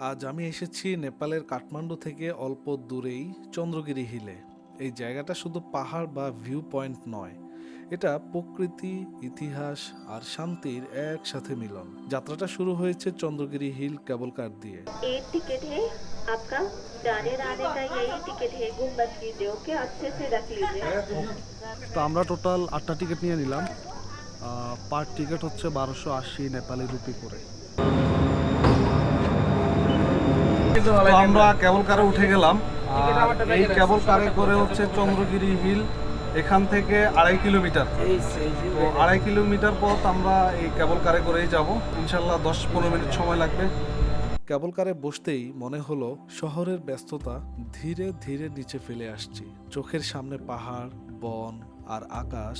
আজ আমি এসেছি নেপালের কাঠমান্ডু থেকে অল্প দূরেই চন্দ্রগিরি হিলে এই জায়গাটা শুধু পাহাড় বা ভিউ পয়েন্ট নয় এটা প্রকৃতি ইতিহাস আর শান্তির একসাথে মিলন যাত্রাটা শুরু হয়েছে চন্দ্রগিরি হিল কেবল কার দিয়ে एक टिकट है आपका जाने आने का यही टिकट है गुम्बद कीजिए ओके अच्छे से रख लीजिए তো আমরা টোটাল আটটা টিকিট নিয়ে নিলাম পার টিকিট হচ্ছে বারোশো আশি নেপালি রুপি করে আমরা কেবল কারে উঠে গেলাম। এই কেবল কারে করে হচ্ছে চন্দ্রগিরি হিল এখান থেকে আড়াই কিলোমিটার। তো আড়াই কিলোমিটার পথ আমরা এই কেবল কারে করেই যাব। ইনশাল্লাহ দশ পনেরো মিনিট সময় লাগবে। কেবল কারে বসতেই মনে হলো শহরের ব্যস্ততা ধীরে ধীরে নিচে ফেলে আসছি। চোখের সামনে পাহাড়, বন আর আকাশ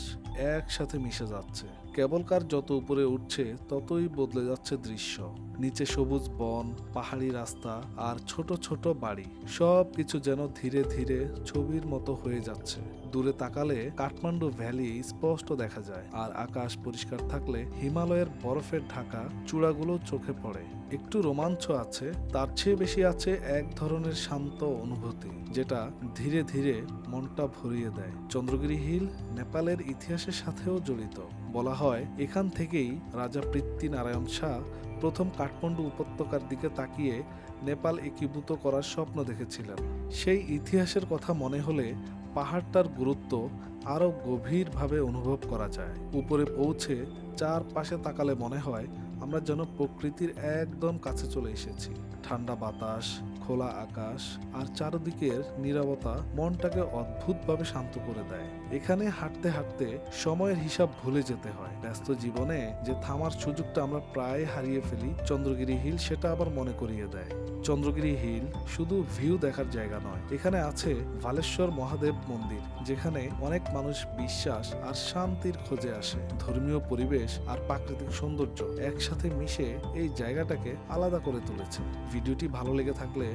একসাথে মিশে যাচ্ছে। কেবল কার যত উপরে উঠছে, ততই বদলে যাচ্ছে দৃশ্য। নিচে সবুজ বন, পাহাড়ি রাস্তা আর ছোট ছোট বাড়ি। সব কিছু যেন ধীরে ধীরে ছবির মতো হয়ে যাচ্ছে। দূরে তাকালে কাঠমান্ডু ভ্যালি স্পষ্ট দেখা যায় আর আকাশ পরিষ্কার থাকলে হিমালয়ের বরফের ঢাকা চূড়াগুলো চোখে পড়ে। একটু রোমাঞ্চ আছে, তার চেয়ে বেশি আছে এক ধরনের শান্ত অনুভূতি, যেটা ধীরে ধীরে মনটা ভরিয়ে দেয়। চন্দ্রগিরি হিল নেপালের ইতিহাসের সাথেও জড়িত। বলা হয়, এখান থেকেই রাজা পৃথ্বী নারায়ণ শাহ প্রথম কাঠমান্ডু উপত্যকার দিকে তাকিয়ে নেপাল একীভূত করার স্বপ্ন দেখেছিলেন। সেই ইতিহাসের কথা মনে হলে পাহাড়টার গুরুত্ব আরও গভীরভাবে অনুভব করা যায়। উপরে পৌঁছে চারপাশে তাকালে মনে হয় আমরা যেন প্রকৃতির একদম কাছে চলে এসেছি। ঠান্ডা বাতাস, খোলা আকাশ আর চারদিকের নীরবতা মনটাকে অদ্ভুতভাবে শান্ত করে দেয়। এখানে হাঁটতে হাঁটতে সময়ের হিসাব ভুলে যেতে হয়। ব্যস্ত জীবনে যে থামার সুযোগটা আমরা প্রায় হারিয়ে ফেলি, চন্দ্রগিরি হিল সেটা আবার মনে করিয়ে দেয়। চন্দ্রগিরি হিল শুধু ভিউ দেখার জায়গা নয়, এখানে আছে ভালেশ্বর মহাদেব মন্দির, যেখানে অনেক মানুষ বিশ্বাস আর শান্তির খোঁজে আসে। ধর্মীয় পরিবেশ আর প্রাকৃতিক সৌন্দর্য একসাথে মিশে এই জায়গাটাকে আলাদা করে তুলেছে। ভিডিওটি ভালো লেগে থাকলে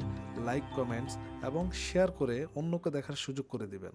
লাইক কমেন্টস এবং শেয়ার করে অন্যকে দেখার সুযোগ করে দিবেন।